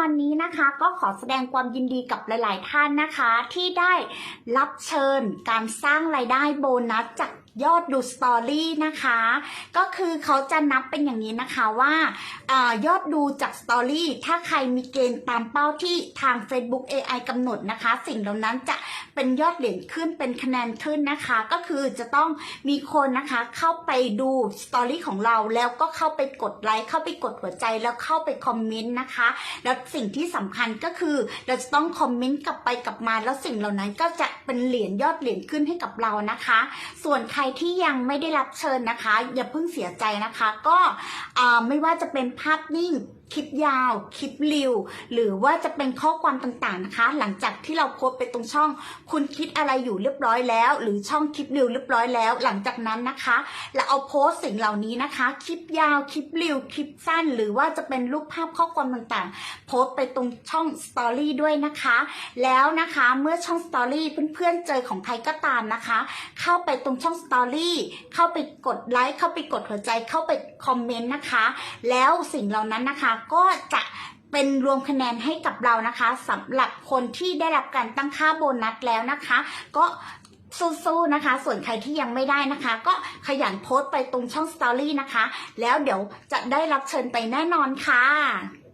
อนนี้นะคะก็ขอแสดงความยินดีกับหลาย ๆ ท่านนะคะ ที่ได้รับเชิญการสร้างรายได้โบนัสจาก ยอดดูสตอรี่นะคะ ก็คือเขาจะนับเป็นอย่างนี้นะคะว่าอยอดดูจากสตอรี่ถ้าใครมีเกณฑ์ตามเป้าที่ทาง Facebook AI กำหนดนะคะ สิ่งเหล่านั้นจะเป็นยอดเหรียญขึ้นเป็นคะแนนขึ้นนะคะ ก็คือจะต้องมีคนนะคะเข้าไปดูสตอรี่ของเราแล้วก็เข้าไปกดไลค์เข้าไปกดหัวใจแล้วเข้าไปคอมเมนต์นะคะ แล้วสิ่งที่สำคัญก็คือเราจะต้องคอมเมนต์กลับไปกลับมา แล้วสิ่งเหล่านั้นก็จะเป็นเหรียญยอดเหรียญขึ้นให้กับเรานะคะ ส่วนใครที่ยังไม่ได้รับเชิญนะคะ อย่าเพิ่งเสียใจนะคะ ก็ไม่ว่าจะเป็นภาพนิ่งคลิปยาว คลิปรีวหรือว่าจะเป็นข้อความต่างๆนะคะ หลังจากที่เราโพสไปตรงช่อง คุณคิดอะไรอยู่เรียบร้อยแล้ว หรือช่องคลิปรีวเรียบร้อยแล้ว หลังจากนั้นนะคะเราเอาโพสสิ่งเหล่านี้นะคะ คลิปยาว คลิปรีวคลิปสั้น หรือว่าจะเป็นรูปภาพข้อความต่างๆ โพสไปตรงช่องสตอรี่ด้วยนะคะ แล้วนะคะเมื่อช่องสตอรี่เพื่อนๆเจอของใครก็ตามนะคะ เข้าไปตรงช่องสตอรี่เข้าไปกดไลค์เข้าไปกดหัวใจเข้าไปคอมเมนต์นะคะ แล้วสิ่งเหล่านั้นนะคะก็จะเป็นรวมคะแนนให้กับเรานะคะสำหรับคนที่ได้รับการตั้งค่าโบนัสแล้วนะคะ ก็สู้ๆนะคะ ส่วนใครที่ยังไม่ได้นะคะ ก็ขยันโพสต์ไปตรงช่องสตอรี่นะคะ แล้วเดี๋ยวจะได้รับเชิญไปแน่นอนค่ะ